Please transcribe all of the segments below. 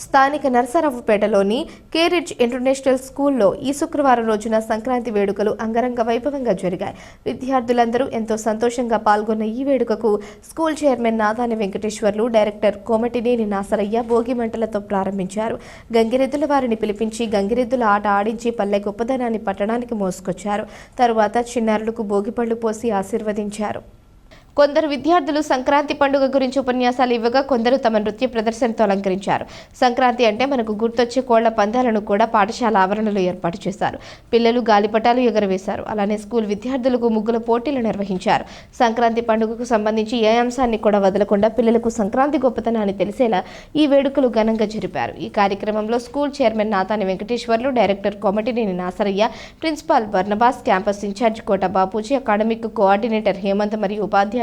స్థానిక నరసరావుపేటలోని కేరిడ్జ్ ఇంటర్నేషనల్ స్కూల్లో ఈ శుక్రవారం రోజున సంక్రాంతి వేడుకలు అంగరంగ వైభవంగా జరిగాయి. విద్యార్థులందరూ ఎంతో సంతోషంగా పాల్గొన్న ఈ వేడుకకు school chairman Nadani Venkateswarlu director Komatineni Nasaraiah Bhogi మంటలతో ప్రారంభించారు. గంగిరెద్దుల వారిని పిలిపించి గంగిరెద్దుల ఆట ఆడించి పల్లె గొప్పదనాన్ని పట్టణానికి మోసుకొచ్చారు. తరువాత చిన్నారులకు భోగిపళ్ళు పోసి ఆశీర్వదించారు. కొందరు విద్యార్థులు సంక్రాంతి పండుగ గురించి ఉపన్యాసాలు ఇవ్వగా కొందరు తమ నృత్య ప్రదర్శనతో అలంకరించారు. సంక్రాంతి అంటే మనకు గుర్తొచ్చే కోళ్ళ పందాలను కూడా పాఠశాల ఆవరణలో ఏర్పాటు చేశారు. పిల్లలు గాలిపటాలు ఎగరవేశారు. అలానే స్కూల్ విద్యార్థులకు ముగ్గుల పోటీలు నిర్వహించారు. సంక్రాంతి పండుగకు సంబంధించి ఏ అంశాన్ని కూడా వదలకుండా పిల్లలకు సంక్రాంతి గొప్పతనాన్ని తెలిసేలా ఈ వేడుకలు ఘనంగా జరిపారు. ఈ కార్యక్రమంలో school chairman Natani Venkateswarlu director Komatineni Nasaraiah principal Barnabas campus in charge Kota Bapuji academic coordinator Hemanth మరియు ఉపాధ్యాయులు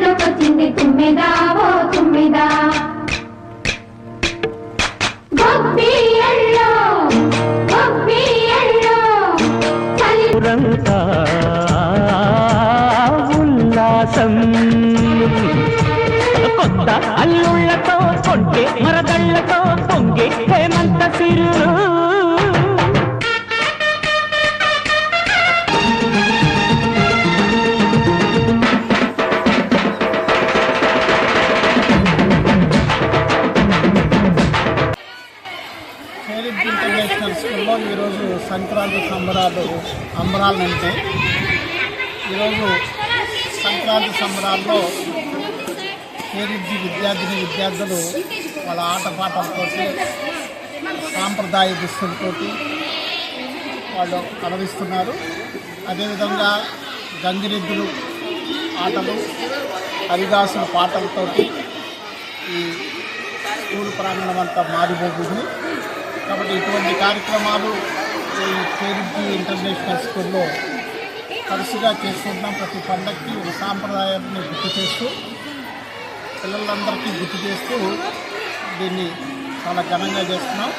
పెట్టిన తుమ్మిదా ఓ తుమ్మిదా. మురిపాల ఉల్లాసం. కొత్త అల్లుళ్ళతో కొంటే మరదళ్ళతో పొంగే హేమంత సిరులు. ఇంటర్నేషనల్ స్కూల్లో ఈరోజు సంక్రాంతి సంబరాలు అంబరాలు ఉంటే ఈరోజు సంక్రాంతి సంబరాల్లో పేరుద్ది విద్యార్థిని విద్యార్థులు వాళ్ళ ఆటపాటలతో సాంప్రదాయ దుస్తులతోటి వాళ్ళు అలరిస్తున్నారు. అదేవిధంగా గంగిరెద్దులు ఆటలు హరిదాసుల పాటలతోటి ఈ స్కూల్ ప్రాంగణం అంతా మారిపోతుంది. కాబట్టి ఇటువంటి కార్యక్రమాలు పేరుకి ఇంటర్నేషనల్ స్కూల్లో తరచుగా చేస్తున్నాం. ప్రతి పండగకి ఒక సాంప్రదాయాన్ని గుర్తు చేస్తూ పిల్లలందరికీ గుర్తు చేస్తూ దీన్ని చాలా ఘనంగా చేస్తున్నాం.